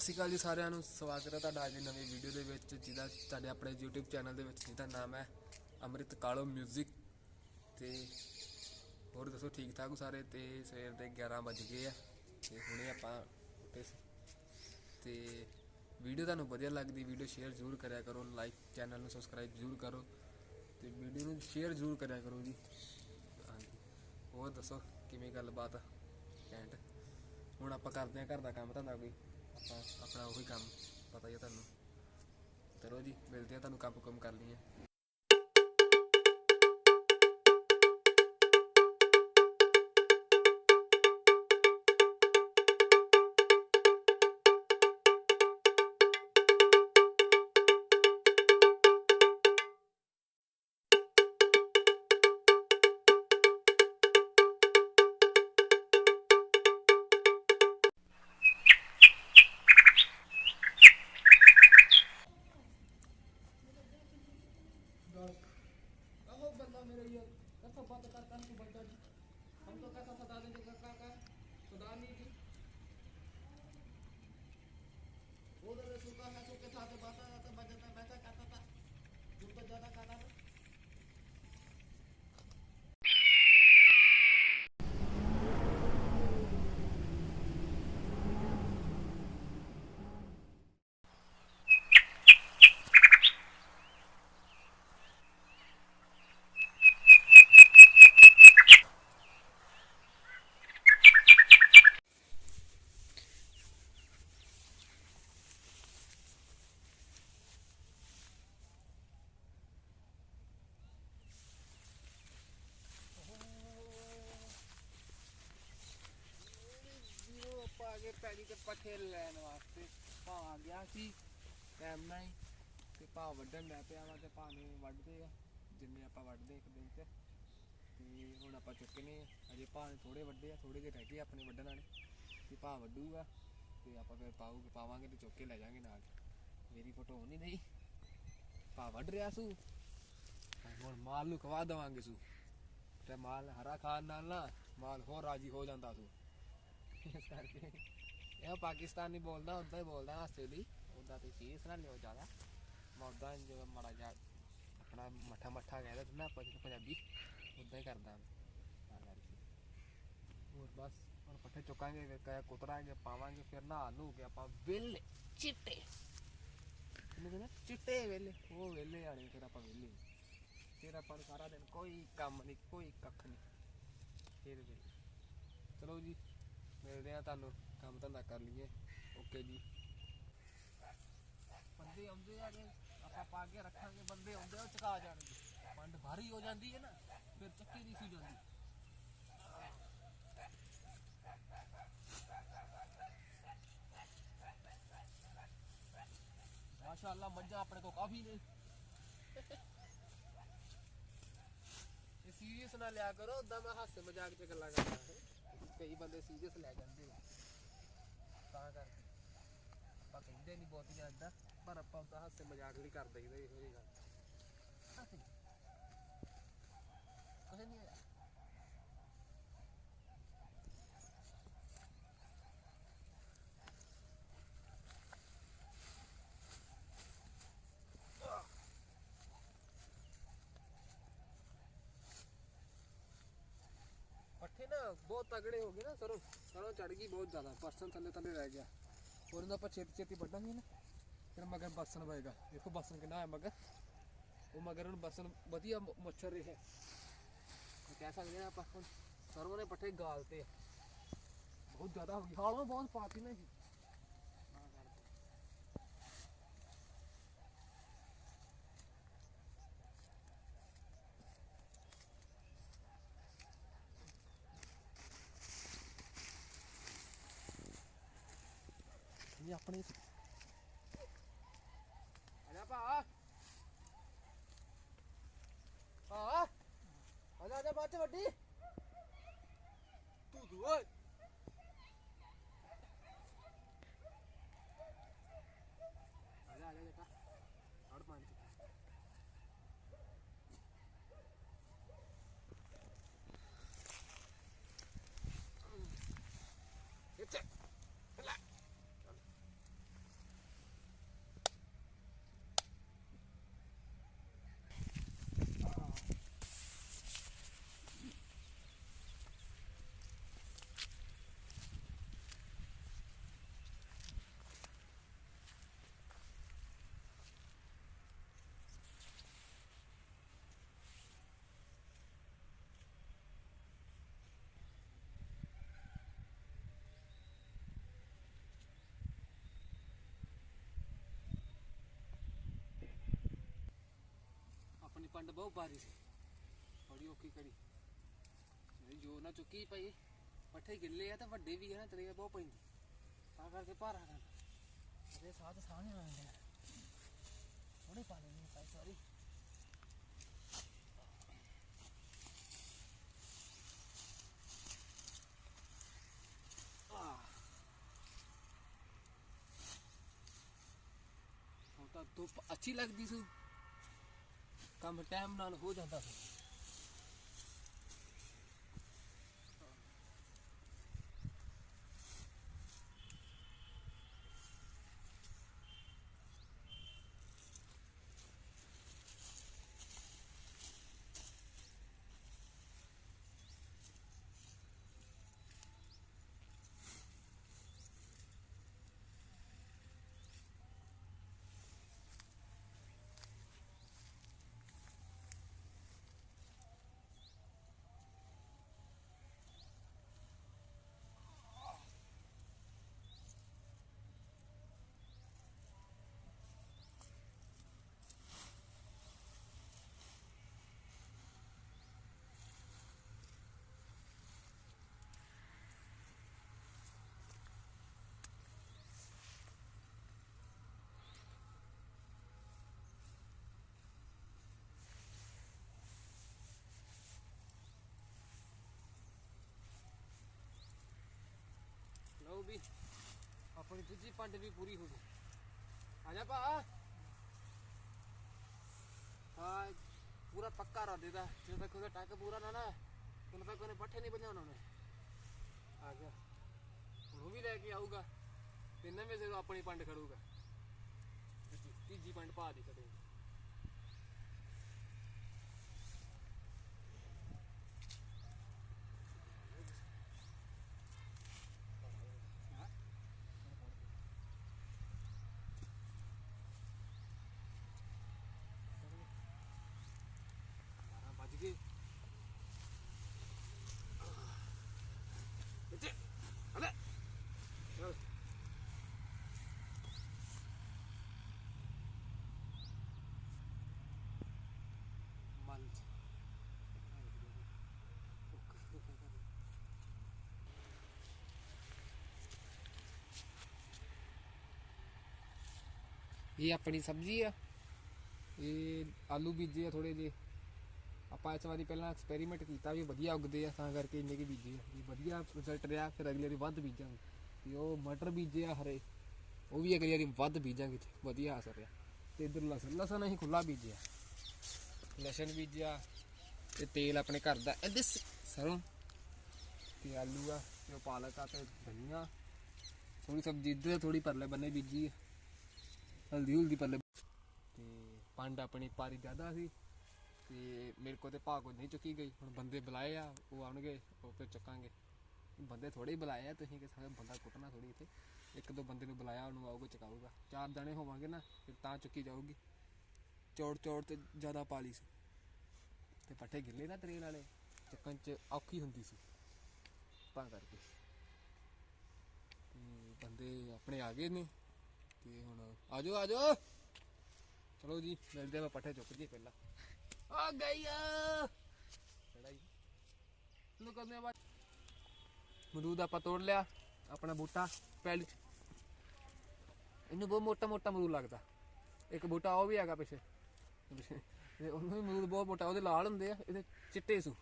ਸਤਿ ਸ਼੍ਰੀ ਅਕਾਲ ਜੀ ਸਾਰਿਆਂ ਨੂੰ, ਸਵਾਗਤ ਹੈ ਤੁਹਾਡਾ ਅੱਜ ਦੀ ਨਵੀਂ ਵੀਡੀਓ ਦੇ ਵਿੱਚ, ਜਿਹਦਾ ਤੁਹਾਡੇ ਆਪਣੇ YouTube ਚੈਨਲ ਦੇ ਵਿੱਚ, ਜਿਹਦਾ ਨਾਮ ਹੈ ਅੰਮ੍ਰਿਤ ਕਾਲੋ 뮤직 ਤੇ ਹੋਰ ਦੱਸੋ, ਠੀਕ ਠਾਕ ਹੋ ਸਾਰੇ? ਤੇ ਸਵੇਰ ਦੇ 11 ਵੱਜ ਗਏ ਆ, ਤੇ ਹੁਣੇ ਆਪਾਂ ਉੱਠੇ ਸੀ। ਤੇ ਵੀਡੀਓ ਤੁਹਾਨੂੰ ਵਧੀਆ ਲੱਗਦੀ ਵੀਡੀਓ ਸ਼ੇਅਰ ਜ਼ਰੂਰ ਕਰਿਆ ਕਰੋ ਲਾਈਕ ਚੈਨਲ ਨੂੰ ਸਬਸਕ੍ਰਾਈਬ ਜ਼ਰੂਰ ਕਰੋ, ਤੇ ਵੀਡੀਓ ਨੂੰ ਸ਼ੇਅਰ ਜ਼ਰੂਰ ਕਰਿਆ ਕਰੋ ਜੀ। ਹਾਂਜੀ, ਹੋਰ ਦੱਸੋ, ਕਿਵੇਂ ਗੱਲਬਾਤ ਕੈਂਟ ਹੁਣ ਆਪਾਂ ਕਰਦੇ ਹਾਂ ਘਰ ਦਾ ਕੰਮ, ਧੰਦਾ ਕੋਈ? ਆਪਾਂ ਆਪਣਾ ਉਹੀ ਕੰਮ, ਪਤਾ ਹੀ ਹੈ ਤੁਹਾਨੂੰ। ਚਲੋ ਜੀ, ਮਿਲਦੇ ਆ ਤੁਹਾਨੂੰ ਕੰਮ ਕੰਮ ਕਰ ਲਈਏ सरकार को बजट हम तो कैसा सदा देंगे सरकार का सदा नहीं दी उधर सूखा है सूखे था तो बता बजट बैठा खाता था दूर तो ज़्यादा खाता था ਲੈਣ ਵਾਸਤੇ ਭਾ ਆ ਗਿਆ ਸੀ ਟਾਈਮ ਨਾਲ ਹੀ, ਤੇ ਭਾ ਵੱਢਣ ਲੈ ਪਿਆ ਵਾ ਤੇ ਭਾ ਨੇ ਵੱਢਦੇ ਆ, ਜਿੰਨੇ ਆਪਾਂ ਵੱਢਦੇ ਇੱਕ ਦਿਨ ਚ। ਤੇ ਹੁਣ ਆਪਾਂ ਚੁੱਕਨੇ ਆ, ਅਜੇ ਭਾ ਥੋੜੇ ਵੱਡੇ ਆ ਥੋੜੇ ਜਿਹੇ ਰਹਿ ਗਏ ਆਪਣੇ ਵੱਢਣ ਵਾਲੇ, ਤੇ ਭਾ ਵੱਢੂਗਾ, ਤੇ ਆਪਾਂ ਫਿਰ ਪਾਉਗੇ ਪਾਵਾਂਗੇ ਤੇ ਚੁੱਕ ਕੇ ਲੈ ਜਾਾਂਗੇ ਨਾਲ। ਮੇਰੀ ਫੋਟੋ ਹੋਣੀ ਨਹੀਂ ਭਾ ਵੱਢ ਰਿਆ ਸੂ। ਹੁਣ ਮਾਲ ਨੂੰ ਖਵਾ ਦੇਵਾਂਗੇ ਸੂ। ਤੇ ਮਾਲ ਹਰਾ ਖਾਣ ਨਾਲ ਨਾ, ਮਾਲ ਹੋਰ ਰਾਜੀ ਹੋ ਜਾਂਦਾ ਸੂ। ਇਸ ਕਰਕੇ ਇਹ ਪਾਕਿਸਤਾਨੀ ਬੋਲਦਾ ਉਦਾਂ ਹੀ ਬੋਲਦਾ ਹਾਸੇ ਦੀ। ਉਦਾਂ ਤੇ ਸੀਰੀਅਸ ਨਾ ਲਿਓ ਜ਼ਿਆਦਾ। ਮੈਂ ਉਦਾਂ ਜਿਵੇਂ ਮਾੜਾ ਜਿਹਾ ਆਪਣਾ ਮੱਠਾ ਮੱਠਾ ਕਹਿੰਦਾ ਤੇ ਨਾ ਆਪਾਂ ਜਿਹੜਾ ਪੰਜਾਬੀ ਉਦਾਂ ਹੀ ਕਰਦਾ ਮੈਂ। ਤਾਂ ਕਰਕੇ। ਹੋਰ ਬਸ ਹੁਣ ਪੱਠੇ ਚੁੱਕਾਂਗੇ ਫਿਰ ਕਹਿ ਕੁਤਰਾਂਗੇ ਪਾਵਾਂਗੇ ਫਿਰ ਨਹਾ ਨੂੰ ਕੇ ਆਪਾਂ ਵਿਹਲੇ। ਚਿੱਟੇ। ਇਹਨੂੰ ਕਹਿੰਦੇ ਚਿੱਟੇ ਵੇਲੇ ਉਹ ਵੇਲੇ ਆਣੇ ਫਿਰ ਆਪਾਂ ਵੇਲੇ ਫਿਰ ਆਪਾਂ ਨੂੰ ਸਾਰਾ ਦਿਨ ਕੋਈ ਕੰਮ ਨਹੀਂ ਕੋਈ ਕੱਖ ਨਹੀਂ ਫਿਰ ਵੇਲੇ ਚਲੋ ਜੀ ਮਿਲਦੇ ਆ ਤੁਹਾਨੂੰ। ਕੰਮ ਧੰਦਾ ਕਰ ਲਈਏ। ਓਕੇ ਜੀ। ਬੰਦੇ ਆਉਂਦੇ ਆ ਜੇ, ਆਪਾਂ ਪਾ ਕੇ ਰੱਖਾਂਗੇ, ਬੰਦੇ ਆਉਂਦੇ ਆ, ਉਹ ਚਕਾ ਜਾਣਗੇ। ਪੰਡ ਭਾਰੀ ਹੋ ਜਾਂਦੀ ਹੈ ਨਾ, ਫਿਰ ਚੱਕੀ ਨਹੀਂ ਸੀ ਜਾਂਦੀ। ਮਾਸ਼ਾਅੱਲਾ, ਮੱਝਾਂ ਆਪਣੇ ਕੋਲ ਕਾਫੀ ਨੇ। ਇਹ ਸੀਰੀਅਸ ਨਾ ਲਿਆ ਕਰੋ ਉਦਾਂ ਮੈਂ ਹਾਸੇ ਮਜ਼ਾਕ ਚ ਗੱਲਾਂ ਕਰਦਾ। ਕਈ ਬੰਦੇ ਸੀਰੀਅਸ ਲੈ ਜਾਂਦੇ ਆ। ਤਾਂ ਕਰਕੇ। ਆਪਾਂ ਕਹਿੰਦੇ ਨਹੀਂ ਬਹੁਤੀਆਂ ਏਦਾਂ, ਪਰ ਆਪਾਂ ਉਹਦਾ ਹਾਸੇ ਮਜ਼ਾਕ ਵੀ ਕਰ ਦਈਦਾ ਇਹੋ ਜਿਹੀ ਗੱਲ ਕੁਛ ਨਹੀਂ ਹੋਇਆ ਪੱਠੇ ਨਾ ਬਹੁਤ ਤਗੜੇ ਹੋ ਗਏ ਨਾ, ਸਰੋਂ ਸਰੋਂ ਚੜ ਗਈ ਬਹੁਤ ਜ਼ਿਆਦਾ ਪਰਸਨ ਥੱਲੇ ਥੱਲੇ ਰਹਿ ਗਿਆ। ਹੋਰ ਇਹਨਾਂ ਆਪਾਂ ਛੇਤੀ ਛੇਤੀ ਵੱਢਾਂਗੇ ਨਾ, ਫਿਰ ਮਗਰ ਬਸਣ ਪਏਗਾ ਦੇਖੋ ਬਸਣ ਕਿੰਨਾ ਹੈ ਮਗਰ। ਉਹ ਮਗਰ ਨੂੰ ਬਸਣ ਵਧੀਆ ਮੱਛਰ ਰਿਹਾ। ਕਹਿ ਸਕਦੇ ਆ ਆਪਾਂ ਸਰੋਂ ਨੇ ਪੱਠੇ ਗਾਲਤੇ ਆ। ਬਹੁਤ ਜ਼ਿਆਦਾ ਹੋ ਗਈ ਹਾਲੋਂ ਬਹੁਤ ਪਾਤੀ ਨਾ ਇਹ ਤਾਂ ਕਰਕੇ। ਇਹ ਆਪਣੇ ਅਰੇ ਭਾ ਭਾ ਅਜਾ ਅਜਾ ਬਾਤ ਵੱਡੀ ਤੂੰ ਦੂ ਓਏ ਪੰਡ ਬਹੁਤ ਭਾਰੀ ਸੀ। ਬੜੀ ਔਖੀ ਕਰੀ ਮੇਰੀ ਜੋ ਨਾ ਚੁੱਕੀ ਪਈ, ਪੱਠੇ ਗਿੱਲੇ ਆ ਤੇ ਵੱਡੇ ਵੀ ਆ ਨਾ, ਤਰੇ ਬਹੁਤ ਪੈਂਦੀ। ਤਾਂ ਕਰਕੇ ਭਾਰਾ ਕਰ ਅਰੇ ਸਾਹ ਤੇ ਸਾਹ ਨਹੀਂ ਥੋੜੇ ਪਾ ਲੈਣੀ ਪਾਈ ਸੌਰੀ। ਤਾਂ ਧੁੱਪ ਅੱਛੀ ਲੱਗਦੀ ਸੀ। ਕੰਮ ਟਾਈਮ ਨਾਲ ਹੋ ਜਾਂਦਾ ਸੀ ਲਓ ਵੀ ਆਪਣੀ ਦੂਜੀ ਪੰਡ ਵੀ ਪੂਰੀ ਹੋ ਗਈ। ਆ ਜਾ ਭਾ। ਹਾਂ, ਪੂਰਾ ਪੱਕਾ ਰਾ ਦੇਦਾ ਜਦੋਂ ਤੱਕ ਉਹਦਾ ਟੱਕ ਪੂਰਾ ਨਾ ਨਾ ਤੈਨੂੰ ਤੱਕ ਉਹਨੇ ਪੱਠੇ ਨਹੀਂ ਬਣਾਉਣਾ ਉਹਨੇ। ਆ ਗਿਆ। ਉਹ ਵੀ ਲੈ ਕੇ ਆਊਗਾ ਤੇ ਨਵੇਂ ਸਿਰੋਂ ਆਪਣੀ ਪੰਡ ਖੜੂਗਾ। ਤੀਜੀ- ਤੀਜੀ ਪੰਡ ਪਾ ਦੀ ਕਦੇ ਬਾਰਾਂ ਵੱਜ ਗਏ ਇੱਥੇ ਅਲੇ ਚਲ ਮਨ ਇਹ ਆਪਣੀ ਸਬਜ਼ੀ ਆ। ਇਹ ਆਲੂ ਬੀਜੇ ਆ ਥੋੜੇ ਜਿਹੇ। ਆਪਾਂ ਇਸ ਵਾਰੀ ਪਹਿਲਾਂ ਐਕਸਪੈਰੀਮੈਂਟ ਕੀਤਾ ਵੀ ਵਧੀਆ ਉੱਗਦੇ ਆ, ਤਾਂ ਕਰਕੇ ਇੰਨੇ ਕੀ ਬੀਜੇ ਆ। ਵੀ ਵਧੀਆ ਰਿਜ਼ਲਟ ਰਿਹਾ, ਫਿਰ ਅਗਲੇ ਵਾਰੀ ਵੱਧ ਬੀਜਾਂਗੇ। ਤੇ ਉਹ ਮਟਰ ਬੀਜੇ ਆ ਹਰੇ, ਉਹ ਵੀ ਅਗਲੀ ਵਾਰੀ ਵੱਧ ਬੀਜਾਂਗੇ ਵਧੀਆ ਅਸਰ ਰਿਹਾ। ਤੇ ਇਧਰ ਲਸਣ ਲਸਣ ਅਸੀਂ ਖੁੱਲਾ ਬੀਜਿਆ। ਲਸਣ ਬੀਜਿਆ, ਤੇ ਤੇਲ ਆਪਣੇ ਘਰ ਦਾ, ਇਹਦੇ ਸ- ਸਰੋਂ ਤੇ ਆਲੂ ਆ, ਤੇ ਉਹ ਪਾਲਕ ਆ ਤੇ ਧਨੀਆ। ਥੋੜੀ ਸਬਜ਼ੀ ਇੱਧਰ ਥੋੜੀ ਪਰਲੇ ਬੰਨੇ ਬੀਜੀ ਆ। ਹਲਦੀ ਹੁਲਦੀ ਪਰਲੇ ਤੇ ਪੰਡ ਆਪਣੀ ਪਾਰੀ ਜ਼ਿਆਦਾ ਸੀ ਤੇ ਮੇਰੇ ਕੋਲ ਤੇ ਭਾਅ ਕੋਈ ਨਹੀਂ ਚੁੱਕੀ ਗਈ। ਹੁਣ ਬੰਦੇ ਬੁਲਾਏ ਆ, ਉਹ ਆਉਣਗੇ, ਉਹ ਫਿਰ ਚੁੱਕਾਂਗੇ। ਬੰਦੇ ਥੋੜੇ ਹੀ ਬੁਲਾਏ ਆ, ਤੁਸੀਂ ਕਿ ਸਾਰੇ ਬੰਦਾ ਕੁੱਟਣਾ ਥੋੜੀ ਇੱਥੇ। ਇੱਕ ਦੋ ਬੰਦੇ ਨੂੰ ਬੁਲਾਇਆ, ਉਹਨੂੰ ਆਊਗਾ, ਚੁਕਾਊਗਾ। ਚਾਰ ਜਣੇ ਹੋਵਾਂਗੇ ਨਾ, ਫਿਰ ਤਾਂ ਚੁੱਕੀ ਜਾਊਗੀ। ਚੌੜ ਚੌੜ ਤੇ ਜ਼ਿਆਦਾ ਪਾਲੀ ਸੀ। ਤੇ ਪੱਠੇ ਗਿੱਲੇ ਨਾ ਟ੍ਰੇਨ ਵਾਲੇ, ਚੱਕਣ ਚ ਔਖੀ ਹੁੰਦੀ ਸੀ। ਤਾਂ ਕਰਕੇ। ਬੰਦੇ ਆਪਣੇ ਆ ਗਏ ਨੇ। ਤੇ ਹੁਣ ਆਜੋ ਆਜੋ। ਚਲੋ ਜੀ, ਮਿਲਦੇ ਆ ਪੱਠੇ ਚੁੱਕ ਜੀ ਪਹਿਲਾਂ। ਆ ਗਈ ਆ। ਚੜਾਈ ਲੋ ਕਰਨੇ ਬਾਅਦ ਮਰੂਦ ਆਪਾਂ ਤੋੜ ਲਿਆ, ਆਪਣਾ ਬੂਟਾ ਪਹਿਲ ਇਹਨੂੰ ਬਹੁਤ ਮੋਟਾ ਮੋਟਾ ਮਰੂਦ ਲੱਗਦਾ। ਇੱਕ ਬੂਟਾ ਉਹ ਵੀ ਹੈਗਾ ਪਿੱਛੇ। ਪਿੱਛੇ। ਤੇ ਉਹਨੂੰ ਵੀ ਮਰੂਦ ਬਹੁਤ ਮੋਟਾ, ਉਹਦੇ ਲਾਲ ਹੁੰਦੇ ਆ, ਇਹਦੇ ਚਿੱਟੇ ਸੂ।